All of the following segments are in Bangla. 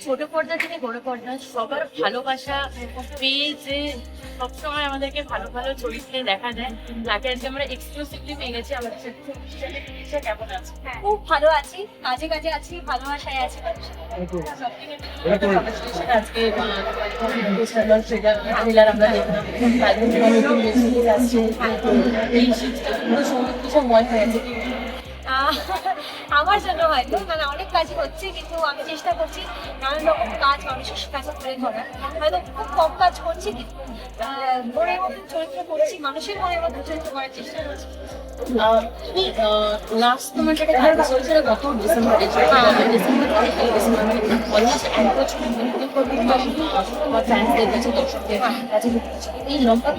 ছোট পর্দা থেকে বড় পর্দা সবার ভালোবাসা পেয়ে যে সবসময় আমাদেরকে ভালো ভালো চরিত্রে দেখা যায় তাকে আজকে আমরা এক্সক্লুসিভলি পেয়ে গেছি আমাদের সাথে। কেমন আছে? খুব ভালো আছি কাজে কাজে আছি ভালোবাসায় আছি। আজকে আমরা দেখলাম এই শীতটা পুরো হয়ে আছে আমার জন্য হয়তো মানে অনেক কাজই হচ্ছে কিন্তু আমি চেষ্টা করছি নানান রকম কাজ মানুষের কাছে তুলে ধরা হয়তো খুব কম কাজ করছি কিন্তু মনের মধ্যে চরিত্র করছি মানুষের মনের মধ্যে চরিত্র করার চেষ্টা করছি। তুমি লাস্ট তোমার যেটা দেখা হয়েছিল গত ডিসেম্বরে ডিসেম্বর থেকে ডিসেম্বর অলমোস্ট এক বছর তোমার ফ্যান্সদের কাছে দর্শকদের কাছে এই লম্বা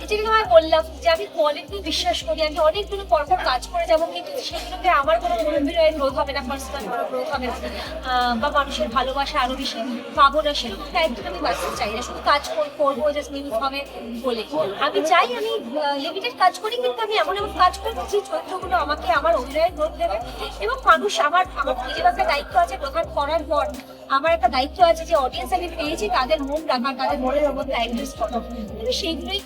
যেটা তোমায় বললাম যে আমি কোয়ালিটি বিশ্বাস করি আমি অনেকগুলো পরপর কাজ করে যাব, কিন্তু সেগুলোতে আমার কোনো অভিনয়ের গ্রোথ হবে না পার্সোনাল কোনো গ্রোথ হবে না। বা মানুষের ভালোবাসা আরও বেশি পাবো না সেরকম একদম আমি বাঁচতে চাই না। শুধু কাজ কর- করব জাস্ট নিউজ হবে বলে। আমি চাই আমি লিমিটেড কাজ করি, কিন্তু আমি এমন এমন কাজ করব যে চরিত্রগুলো আমাকে আমার অভিনয়ের গ্রোথ দেবে এবং মানুষ আমার আমার নিজের একটা দায়িত্ব আছে, প্রধান করার পর আমার একটা দায়িত্ব আছে যে অডিয়েন্স আমি পেয়েছি, তাদের মন রাখা, তাদের মনের মধ্যে অ্যাড্রেস করা আমি সেইগুলোই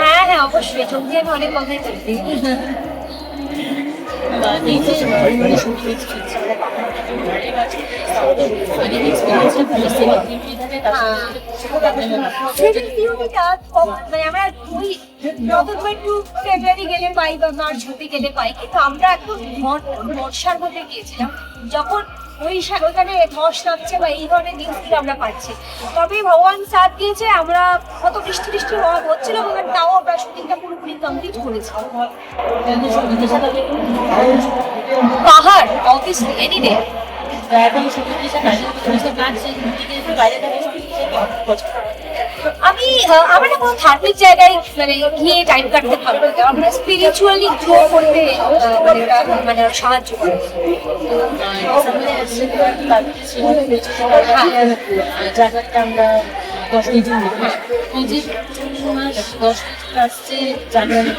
হয় হয়, অবশ্যই। চোখ দিয়ে আমি অনেক কথাই বলতে আমরা ওই নভেম্বর টু ফেব্রুয়ারি গেলে পাই বা মার্চ হতে গেলে পাই কিন্তু আমরা একদম বর্ষার মধ্যে গিয়েছিলাম। যখন ওই ওখানে ধস নামছে বা এই ধরনের নিউজগুলো আমরা পাচ্ছি তবে ভগবান সাথ দিয়েছে আমরা কত বৃষ্টি বৃষ্টি হওয়া হচ্ছিল তাও আমরা শুটিংটা পুরোপুরি কমপ্লিট করেছি পাহাড় অফিস এনি ডে এখন দিকে বাইরে আমি আমার না কোনো ধার্মিক জায়গায় মানে গিয়ে টাইম কাটতে ভালো লাগে আমরা স্পিরিচুয়ালি গ্রো করতে মানে মানে সাহায্য করে জায়গাটা আমরা দশ কেজি দশ কেজি জানুয়ারি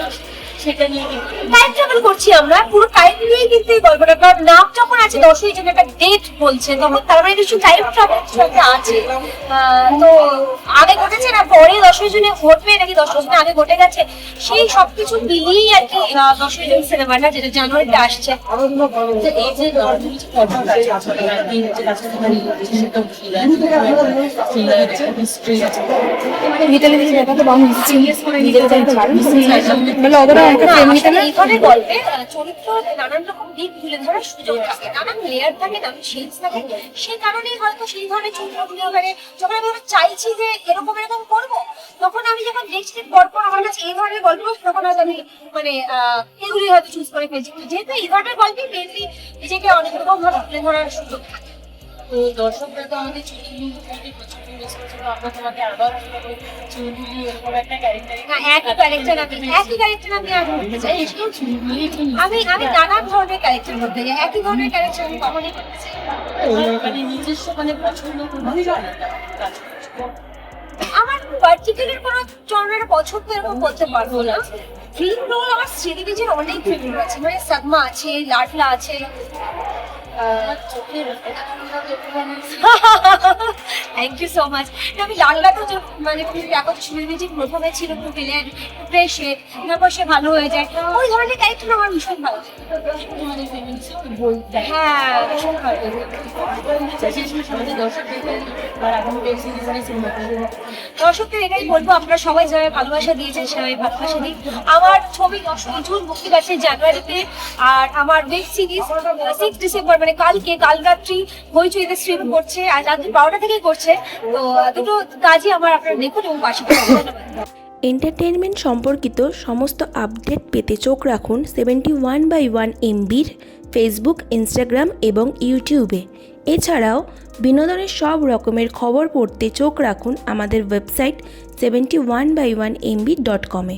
সেটা নিয়ে টাইম ট্রাভেল করছি আমরা। পুরো টাইম নিয়েই কিন্তু এই গল্পটা কারণ নাম যখন আছে দশই জন্য একটা ডেট বলছে তখন তার মানে কিছু টাইম ট্রাভেল আছে। তো আগে ঘটেছে না পরে দশই জনে ঘটবে নাকি দশই জনে আগে ঘটে গেছে সেই সবকিছু মিলিয়েই আর কি দশই জন সিনেমাটা যেটা জানুয়ারিতে আসছে। এই যে ভিতরে দেখাতে বাম সিরিয়াস করে নিতে চাইতে গল্পে চরিত্র নানান রকম দিক তুলে ধরার সুযোগ থাকে। নানান লেয়ার থাকে নানান শেডস থাকে। সেই কারণেই হয়তো সেই ধরনের চরিত্রগুলো মানে যখন আমি চাইছি যে এরকম এরকম করব তখন আমি যখন নেক্সট দিন পর পর আমার কাছে এই ধরনের গল্প তখন হয়তো আমি মানে আহ, এগুলি হয়তো চুজ করে ফেলছি। যেহেতু এই ধরনের গল্পে মেনলি নিজেকে অনেক রকম ভাবে তুলে ধরার সুযোগ থাকে। তো দর্শকরা তো আমাদের চুলগুলি খুবই মিস করছে তো আমরা তোমাকে আবার চুলগুলি এরকম একটা ক্যারেক্টার একই ক্যারেক্টার আমি একই ক্যারেক্টার আমি আর করতে চাই। চুলগুলি আমি আমি নানান ধরনের ক্যারেক্টার করতে চাই একই ধরনের ক্যারেক্টার আমি কখনই করতে চাই। মানে নিজস্ব মানে পছন্দ আমার পার্টিকুলার কোনো জনরার পছন্দ এরকম বলতে পারব না। ফিল্ম রোল আমার শ্রীদেবীজির অনেক ফিল্ম আছে মানে সাদমা আছে লাটলা আছে। থ্যাংক ইউ সো মাচ আমি লাডলাতেও যে মানে খুব দেখো শ্রীদেবীজি প্রথমে ছিল একটু ভিলেন প্রেশে তারপর সে ভালো হয়ে যায়। ওই ধরনের ক্যারেক্টার আমার ভীষণ ভালো হ্যাঁ। এখন দর্শকদের এটাই বলব আপনারা সবাই যেভাবে ভালোবাসা দিয়েছেন সেভাবে ভালোবাসা দিন। আমার ছবি জুন মুক্তি পাচ্ছে জানুয়ারিতে, আর আমার ওয়েব সিরিজ সিক্স ডিসেম্বর কালকে, কাল রাত্রি হইচইতে স্ট্রিম করছে, আর রাত্রি বারোটা থেকে করছে। তো, দুটো কাজই আমার আপনারা দেখুন এবং পাশে এন্টারটেনমেন্ট সম্পর্কিত সমস্ত আপডেট পেতে চোখ রাখুন সেভেন্টি ওয়ান বাই ওয়ান এমবির ফেসবুক ইনস্টাগ্রাম এবং ইউটিউবে এছাড়াও বিনোদনের সব রকমের খবর পড়তে চোখ রাখুন আমাদের website seventy one by one MB dot কমে